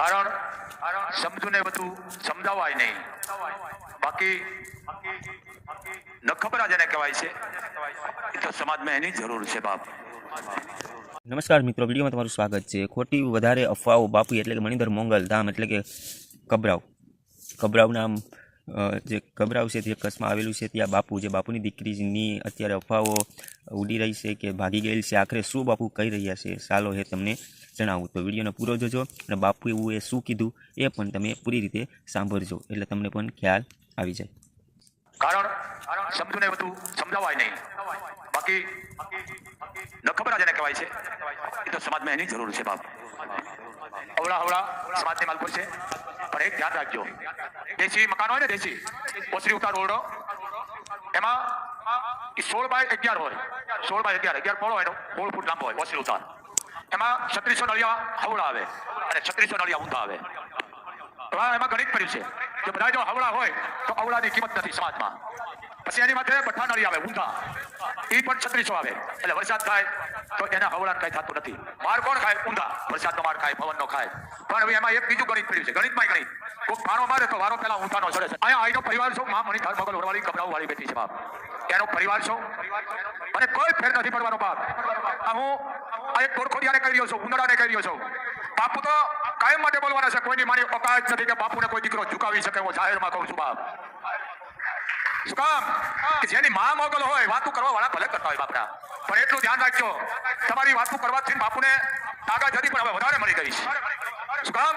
કારણ સમજુને બધું સમજાવાય નહીં. બાકી ન ખબર જેને કહેવાય છે તો સમાજમાં એની જરૂર છે બાપ. નમસ્કાર મિત્રો વિડીયોમાં તમારું સ્વાગત છે. ખોટી વધારે અફવાઓ બાપુ એટલે કે મણિધર મોંગલ ધામ એટલે કે કબરાવ. કબરાવ નામ અ, જે ગભરાવ છે તે કચ્છમાં આવેલું છે, ત્યાં બાપુ, જે બાપુની દીકરીની અત્યારે અફવાઓ ઉડી રહી છે કે ભાગી ગયેલ છે. આખરે શું બાપુ કહી રહ્યા છે, ચાલો હે તમને જણાવું. તો વિડીયોને પૂરો જોજો અને બાપુ એવું એ શું કીધું એ પણ તમે પૂરી રીતે સાંભળજો. એટલે તમને પણ ખ્યાલ આવી જાય. કારણ શબ્દને બધું સમજાવાય નહીં. બાકી ન જેને કહેવાય છે. એ તો સમાજમાં એની જરૂર છે બાપ. અવળા અવળા સમાજની માલપુર છે. પણ યાદ રાખજો. દેશી મકાન હોય ને દેશી, ઓસરી ઉતાર ઓરડો. એમાં સોળ બાય અગિયાર હોય. સોળ બાય અગિયાર અગિયાર પોળો એનો, સોળ ફૂટ લાંબો હોય ઓસરી ઉતાર. એમાં છત્રીસો નળિયા હવળા આવે અને છત્રીસો નળિયા ઊંધા આવે. એમાં ગણિત પડ્યું છે કે બધા જો હવળા હોય તો અવળાની કિંમત નથી સમાજમાં. પછી એની માથે બઠ્ઠા આવે, ઊંધા. એ પણ છત્રીસો આવે. એટલે વરસાદ થાય તો એના હવળા કઈ થતું નથી. માર કોણ ખાય? ઊંધા. વરસાદનો માર ખાય પવનનો ખાય. પણ હવે એમાં એક બીજું ગણિત પડ્યું છે. ગણિતમાં ગણિત કોઈ ફાણો મારે તો વારો પેલા ઊંધાનો ચડે છે. અહીંયા આઈનો પરિવાર છો, મા મણી મગલ વડવાળી કબરાવ વાળી બેઠી છે બાપ. એનો પરિવાર છો. અને કોઈ ફેર નથી પડવાનો બાપ. આ હું આ એક ગોરખોડિયાને કહી રહ્યો છું ઉંદરાને કહી રહ્યો છું. બાપુ તો કાયમ માટે બોલવાના છે, કોઈની મારી ઓકાત નથી કે બાપુને કોઈ દીકરો ઝુકાવી શકે, હું જાહેરમાં કહું છું બાપ. શું જેની માં મોગલ હોય, વાતું કરવા વાળા ભલે કરતા હોય બાપરા પણ એટલું ધ્યાન રાખજો, તમારી વાતું કરવાથી બાપુને તાકાત જતી પણ હવે વધારે મળી ગઈ શું કામ?